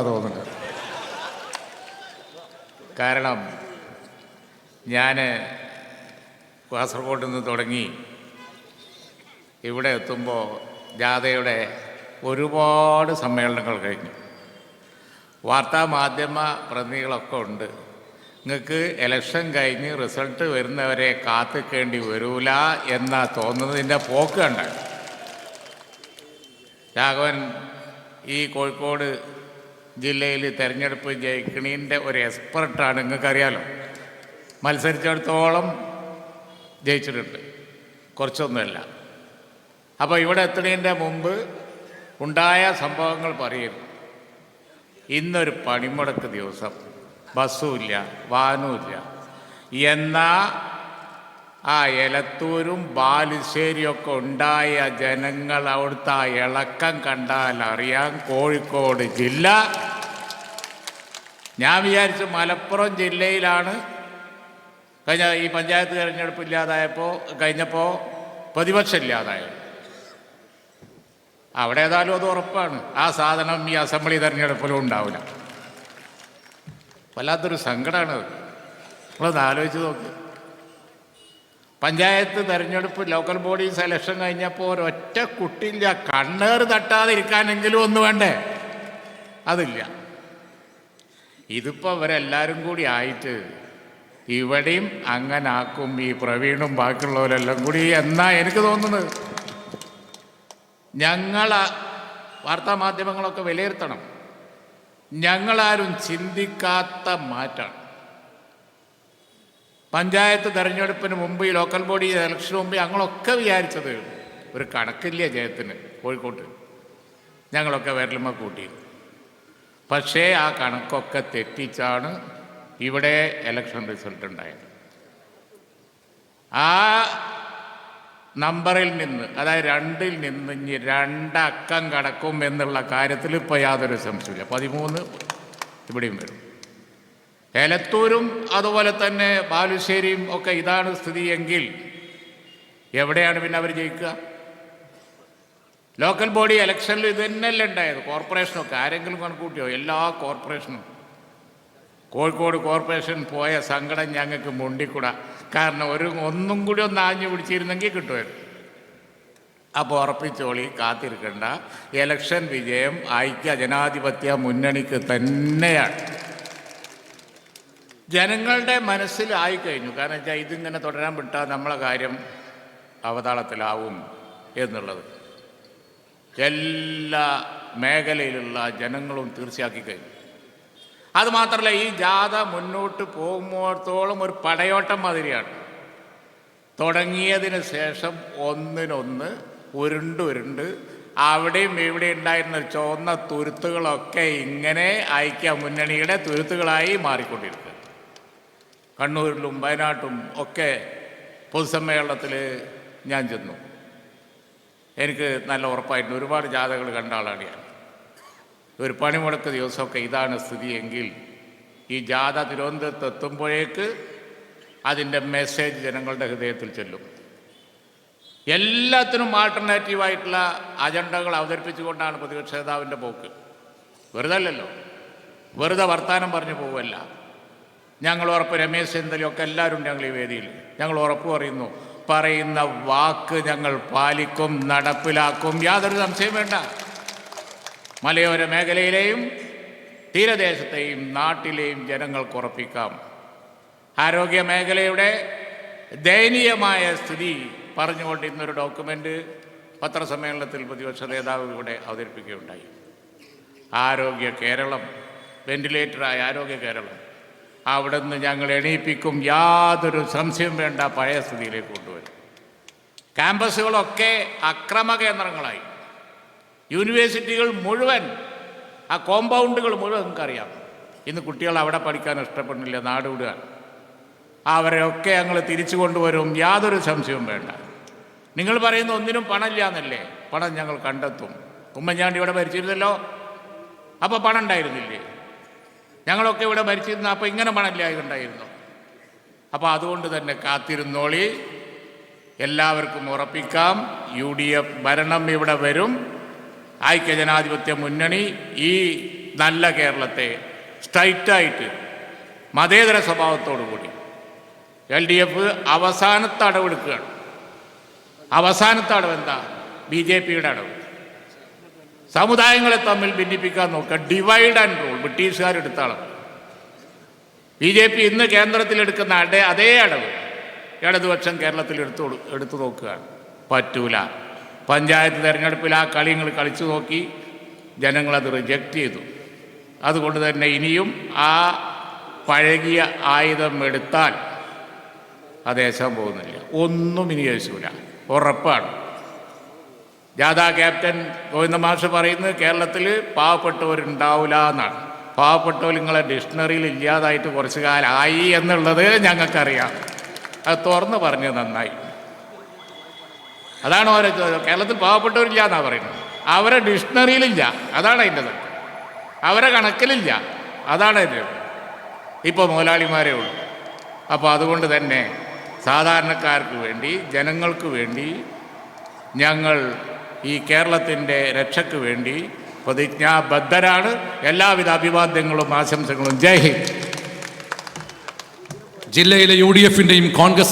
തോന്നുന്നത്? കാരണം ഞാൻ കാസർഗോഡ് നിന്ന് തുടങ്ങി ഇവിടെ എത്തുമ്പോൾ ജാഥയുടെ ഒരുപാട് സമ്മേളനങ്ങൾ കഴിഞ്ഞു. വാർത്താ മാധ്യമ പ്രതിനിധികളൊക്കെ ഉണ്ട്. നിങ്ങൾക്ക് ഇലക്ഷൻ കഴിഞ്ഞ് റിസൾട്ട് വരുന്നവരെ കാത്തിക്കേണ്ടി വരൂല എന്ന തോന്നുന്നതിന്റെ പോക്ക് കണ്ട രാഘവൻ ഈ കോഴിക്കോട് ജില്ലയിൽ തെരഞ്ഞെടുപ്പ് ജയിക്കണീന്റെ ഒരു എക്സ്പെർട്ടാണ് നിങ്ങൾക്കറിയാലോ. മത്സരിച്ചിടത്തോളം ജയിച്ചിട്ടുണ്ട്. കുറച്ചൊന്നുമല്ല. അപ്പോൾ ഇവിടെ എത്തുന്നതിന്റെ മുമ്പ് ഉണ്ടായ സംഭവങ്ങൾ പറയും ഇന്നൊരു പണിമുടക്ക് ദിവസം. ബസ്സുമില്ല വാഹനവുമില്ല എന്നാൽ ആ എലത്തൂരും ബാലുശ്ശേരിയൊക്കെ ഉണ്ടായ ജനങ്ങൾ അവിടുത്തെ ആ ഇളക്കം കണ്ടാൽ അറിയാം കോഴിക്കോട് ജില്ല. ഞാൻ വിചാരിച്ചു മലപ്പുറം ജില്ലയിലാണ്. കഴിഞ്ഞ ഈ പഞ്ചായത്ത് തിരഞ്ഞെടുപ്പ് ഇല്ലാതായപ്പോൾ കഴിഞ്ഞപ്പോൾ പ്രതിപക്ഷം ഇല്ലാതായത് അവിടെ ഏതായാലും അത് ഉറപ്പാണ്. ആ സാധനം ഈ അസംബ്ലി തെരഞ്ഞെടുപ്പിലും ഉണ്ടാവില്ല. വല്ലാത്തൊരു സങ്കടമാണ് അത്. നമ്മളത് ആലോചിച്ച് നോക്ക്. പഞ്ചായത്ത് തെരഞ്ഞെടുപ്പ് ലോക്കൽ ബോഡി സെലക്ഷൻ കഴിഞ്ഞപ്പോൾ ഒരൊറ്റ കുട്ടിയില്ല കണ്ണേർ തട്ടാതിരിക്കാനെങ്കിലും ഒന്ന് വേണ്ടേ? അതില്ല. ഇതിപ്പോൾ അവരെല്ലാവരും കൂടി ആയിട്ട് ഇവിടെയും അങ്ങനാക്കും ഈ പ്രവീണും ബാക്കിയുള്ളവരെല്ലാം കൂടി എന്നാ എനിക്ക് തോന്നുന്നത്? ഞങ്ങൾ വാർത്താ മാധ്യമങ്ങളൊക്കെ വിലയിരുത്തണം. ഞങ്ങളാരും ചിന്തിക്കാത്ത മാറ്റാണ്. പഞ്ചായത്ത് തെരഞ്ഞെടുപ്പിന് മുമ്പ് ഈ ലോക്കൽ ബോഡി ഇലക്ഷന് മുമ്പ് ഞങ്ങളൊക്കെ വിചാരിച്ചത് ഒരു കണക്കില്ല ജയത്തിന് കോഴിക്കോട്ട്. ഞങ്ങളൊക്കെ വിരലുമ്മ കൂട്ടി പക്ഷേ ആ കണക്കൊക്കെ തെറ്റിച്ചാണ് ഇവിടെ ഇലക്ഷൻ റിസൾട്ട് ഉണ്ടായത്. ആ നമ്പറിൽ നിന്ന് അതായത് രണ്ടിൽ നിന്ന് ഇനി രണ്ടക്കം കടക്കും എന്നുള്ള കാര്യത്തിൽ ഇപ്പോൾ യാതൊരു സംശയമില്ല പതിമൂന്ന് ഇവിടെയും വരും. എലത്തൂരും അതുപോലെ തന്നെ ബാലുശ്ശേരിയും ഒക്കെ ഇതാണ് സ്ഥിതി എങ്കിൽ എവിടെയാണ് പിന്നെ അവർ ജയിക്കുക? ലോക്കൽ ബോഡി ഇലക്ഷനിൽ ഇത് തന്നെയല്ലേ ഉണ്ടായത്? കോർപ്പറേഷനൊക്കെ ആരെങ്കിലും കണക്കൂട്ടിയോ? എല്ലാ കോർപ്പറേഷനും. കോഴിക്കോട് കോർപ്പറേഷൻ പോയ സങ്കടം ഞങ്ങൾക്ക് മുണ്ടിക്കൂടാ. കാരണം ഒരു ഒന്നും കൂടി ഒന്ന് ആഞ്ഞു പിടിച്ചിരുന്നെങ്കിൽ കിട്ടുമായിരുന്നു. അപ്പോൾ ഉറപ്പിച്ചോളി കാത്തിരിക്കേണ്ട. ഇലക്ഷൻ വിജയം ഐക്യ ജനാധിപത്യ മുന്നണിക്ക് തന്നെയാണ്. ജനങ്ങളുടെ മനസ്സിലായി ആയിക്കഴിഞ്ഞു കാരണം വെച്ചാൽ ഇതിങ്ങനെ തുടരാൻ വിട്ടാൽ നമ്മളെ കാര്യം അവതാളത്തിലാവും എന്നുള്ളത്. എല്ലാ മേഖലയിലുള്ള ജനങ്ങളും തീർച്ചയാക്കി കഴിഞ്ഞു. അത് മാത്രമല്ല ഈ ജാഥ മുന്നോട്ട് പോകുമ്പോഴത്തോളം ഒരു പടയോട്ടം മാതിരിയാണ്. തുടങ്ങിയതിന് ശേഷം ഒന്നിനൊന്ന് ഉരുണ്ട് ഉരുണ്ട് അവിടെയും ഇവിടെ ഉണ്ടായിരുന്ന ചുവന്ന തുരുത്തുകളൊക്കെ ഇങ്ങനെ ഐക്യ മുന്നണിയുടെ തുരുത്തുകളായി മാറിക്കൊണ്ടിരിക്കുക. കണ്ണൂരിലും വയനാട്ടും ഒക്കെ പൊതുസമ്മേളനത്തിൽ ഞാൻ ചെന്നു. എനിക്ക് നല്ല ഉറപ്പായിട്ടുണ്ട് ഒരുപാട് ജാഥകൾ കണ്ട ആളാണ് ഞാൻ. ഒരു പണിമുടക്ക് ദിവസമൊക്കെ ഇതാണ് സ്ഥിതിയെങ്കിൽ ഈ ജാഥ തിരുവനന്തപുരത്ത് എത്തുമ്പോഴേക്ക് അതിന്റെ മെസ്സേജ് ജനങ്ങളുടെ ഹൃദയത്തിൽ ചെല്ലും. എല്ലാത്തിനും ആൾട്ടർനേറ്റീവായിട്ടുള്ള അജണ്ടകൾ അവതരിപ്പിച്ചുകൊണ്ടാണ് പ്രതിപക്ഷ നേതാവിന്റെ പോക്ക്. വെറുതെ അല്ലല്ലോ വെറുതെ വർത്തമാനം പറഞ്ഞു പോവല്ല. ഞങ്ങൾ ഉറപ്പ് രമേശ് ചെന്തലൊക്കെ എല്ലാവരും ഞങ്ങൾ ഈ വേദിയിൽ. ഞങ്ങൾ ഉറപ്പ് പറയുന്നു പറയുന്ന വാക്ക് ഞങ്ങൾ പാലിക്കും നടപ്പിലാക്കും. യാതൊരു സംശയം വേണ്ട. മലയോര മേഖലയിലെയും തീരദേശത്തെയും നാട്ടിലെയും ജനങ്ങൾക്ക് ഉറപ്പിക്കാം. ആരോഗ്യ മേഖലയുടെ ദയനീയമായ സ്ഥിതി പറഞ്ഞുകൊണ്ട് ഇന്നൊരു ഡോക്യുമെന്റ് പത്രസമ്മേളനത്തിൽ പ്രതിപക്ഷ നേതാവ് ഇവിടെ അവതരിപ്പിക്കുകയുണ്ടായി. ആരോഗ്യ കേരളം വെന്റിലേറ്ററായ ആരോഗ്യ കേരളം. അവിടെ നിന്ന് ഞങ്ങൾ എണീപ്പിക്കും. യാതൊരു സംശയവും വേണ്ട. പഴയ സ്ഥിതിയിലേക്ക് കൊണ്ടുവരും. ക്യാമ്പസുകളൊക്കെ അക്രമ കേന്ദ്രങ്ങളായി യൂണിവേഴ്സിറ്റികൾ മുഴുവൻ ആ കോമ്പൗണ്ടുകൾ മുഴുവൻ നിങ്ങൾക്കറിയാം. ഇന്ന് കുട്ടികൾ അവിടെ പഠിക്കാൻ ഇഷ്ടപ്പെടുന്നില്ല നാട് വിടുക. അവരെയൊക്കെ ഞങ്ങൾ തിരിച്ചു കൊണ്ടുവരും. യാതൊരു സംശയവും വേണ്ട. നിങ്ങൾ പറയുന്ന ഒന്നിനും പണമില്ല എന്നല്ലേ പണം ഞങ്ങൾ കണ്ടെത്തും. ഉമ്മൻചാണ്ടി ഇവിടെ ഭരിച്ചിരുന്നല്ലോ. അപ്പോൾ പണം ഉണ്ടായിരുന്നില്ലേ? ഞങ്ങളൊക്കെ ഇവിടെ മരിച്ചിരുന്ന അപ്പോൾ ഇങ്ങനെ പണമില്ലായിട്ടുണ്ടായിരുന്നു അപ്പോൾ അതുകൊണ്ട് തന്നെ കാത്തിരുന്നോളി. എല്ലാവർക്കും ഉറപ്പിക്കാം. യു ഡി എഫ് ഭരണം ഇവിടെ വരും. ഐക്യജനാധിപത്യ മുന്നണി ഈ നല്ല കേരളത്തെ സ്ട്രൈറ്റായിട്ട് മതേതര സ്വഭാവത്തോടു കൂടി. എൽ ഡി എഫ് അവസാനത്തെ അടവെടുക്കുകയാണ്. അവസാനത്തെ അടവ് എന്താ ബി ജെ പിയുടെ അടവ്. സമുദായങ്ങളെ തമ്മിൽ ഭിന്നിപ്പിക്കാൻ നോക്കുക. ഡിവൈഡ് ആൻഡ് റൂൾ ബ്രിട്ടീഷുകാരെടുത്ത അളവ് ബി ജെ പി ഇന്ന് കേന്ദ്രത്തിലെടുക്കുന്ന അടേ അതേ അടവ്. ഇടതുപക്ഷം കേരളത്തിൽ എടുത്തു എടുത്തു നോക്കുകയാണ്. പറ്റൂല. പഞ്ചായത്ത് തിരഞ്ഞെടുപ്പിൽ ആ കളിങ്ങൾ കളിച്ചു നോക്കി ജനങ്ങളത് റിജക്റ്റ് ചെയ്തു. അതുകൊണ്ട് തന്നെ ഇനിയും ആ പഴകിയ ആയുധം എടുത്താൽ ആ ദേശം പോകുന്നില്ല ഒന്നും ഇനി യേശൂല ഉറപ്പാണ്. ജാഥാ ക്യാപ്റ്റൻ ഗോവിന്ദ മാഷ് പറയുന്നത് കേരളത്തിൽ പാവപ്പെട്ടവരുണ്ടാവില്ല എന്നാണ്. പാവപ്പെട്ടവർ നിങ്ങളെ ഡിക്ഷണറിയിൽ ഇല്ലാതായിട്ട് കുറച്ച് കാലമായി എന്നുള്ളത് ഞങ്ങൾക്കറിയാം. അത് തുറന്ന് പറഞ്ഞ് നന്നായി. അതാണ് ഓരോ കേരളത്തിൽ പാവപ്പെട്ടവരില്ല എന്നാണ് പറയുന്നത്. അവരെ ഡിക്ഷണറിയിലില്ല. അതാണ് അതിന്റെ അവരെ കണക്കിലില്ല. അതാണ് അതിന്റെ ഇപ്പോൾ മുതലാളിമാരേ ഉള്ളൂ. അപ്പോൾ അതുകൊണ്ട് തന്നെ സാധാരണക്കാർക്ക് വേണ്ടി ജനങ്ങൾക്ക് വേണ്ടി ഞങ്ങൾ ഈ കേരളത്തിന്റെ രക്ഷയ്ക്ക് വേണ്ടി പ്രതിജ്ഞാബദ്ധരാണ്. എല്ലാവിധ അഭിവാദ്യങ്ങളും ആശംസകളും. ജയ് ഹിന്ദ്. ജില്ലയിലെ യു ഡി എഫിന്റെയും കോൺഗ്രസ്